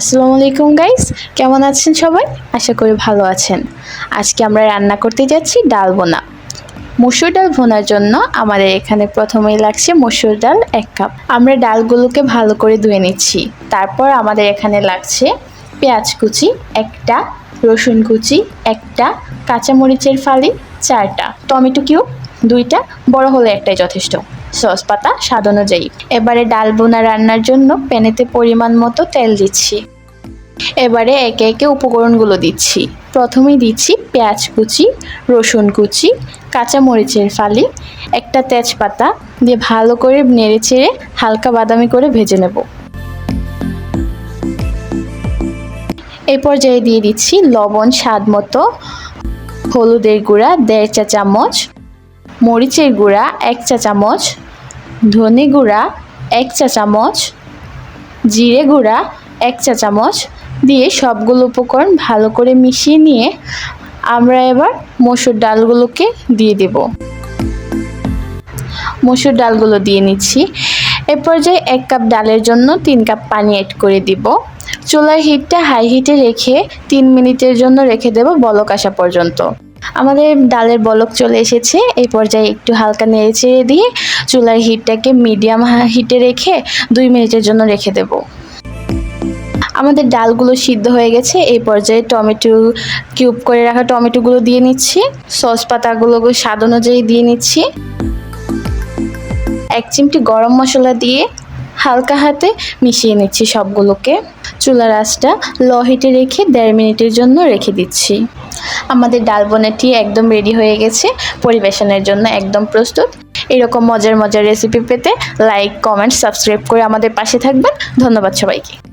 আসসালামু আলাইকুম গাইস, কেমন আছেন সবাই? আশা করি ভালো আছেন। আজকে আমরা রান্না করতে যাচ্ছি ডাল বোনা মসুর ডাল ভোনার জন্য আমাদের এখানে প্রথমেই লাগছে মসুর ডাল এক কাপ। আমরা ডালগুলোকে ভালো করে ধুয়ে নিচ্ছি। তারপর আমাদের এখানে লাগছে পেঁয়াজ কুচি, একটা রসুন কুচি, একটা কাঁচামরিচের ফালি, চারটা টমেটো কিউব, দুইটা, বড় হলে একটাই যথেষ্ট। সস পাতা স্বাদ অনুযায়ী। এবারে ডাল বোনা রান্নার জন্য প্যানেতে পরিমাণ মতো তেল দিচ্ছি। এবারে একে একে উপকরণগুলো দিচ্ছি। প্রথমেই দিচ্ছি পেঁয়াজ কুচি, রসুন কুচি, কাঁচামরিচের ফালি, একটা তেজপাতা দিয়ে ভালো করে নেড়ে চেড়ে হালকা বাদামি করে ভেজে নেব। এই পর্যায়ে দিয়ে দিচ্ছি লবণ স্বাদ মতো, হলুদের গুঁড়া, দেড় চা চামচ মরিচের গুঁড়া এক চা চামচ, ধনে গুঁড়া এক চা চামচ, জিরে গুঁড়া এক চা চামচ দিয়ে সবগুলো উপকরণ ভালো করে মিশিয়ে নিয়ে আমরা এবার মসুর ডালগুলোকে দিয়ে দেব। মসুর ডালগুলো দিয়ে নিচ্ছি। এ পর্যায়ে এক কাপ ডালের জন্য তিন কাপ পানি অ্যাড করে দিব। চুলার হিটটা হাই হিটে রেখে তিন মিনিটের জন্য রেখে দেব বলক আসা পর্যন্ত। আমাদের ডালের বলক চলে এসেছে। এই পর্যায়ে একটু হালকা নেড়ে চেড়ে দিয়ে চুলার হিটটাকে মিডিয়াম হিটে রেখে দুই মিনিটের জন্য রেখে দেব। আমাদের ডালগুলো সিদ্ধ হয়ে গেছে। এই পর্যায়ে টমেটো কিউব করে রাখা টমেটোগুলো দিয়ে নিচ্ছি। সস পাতাগুলো স্বাদ অনুযায়ী দিয়ে নিচ্ছি। এক চিমটি গরম মশলা দিয়ে হালকা হাতে মিশিয়ে নিচ্ছি সবগুলোকে। চুলার আঁচটা লো হিটে রেখে দেড় মিনিটের জন্য রেখে দিচ্ছি। আমাদের ডাল বোনাটি একদম রেডি হয়ে গেছে, পরিবেশনের জন্য একদম প্রস্তুত। এরকম মজার মজার রেসিপি পেতে লাইক কমেন্ট সাবস্ক্রাইব করে আমাদের পাশে থাকবেন। ধন্যবাদ সবাইকে।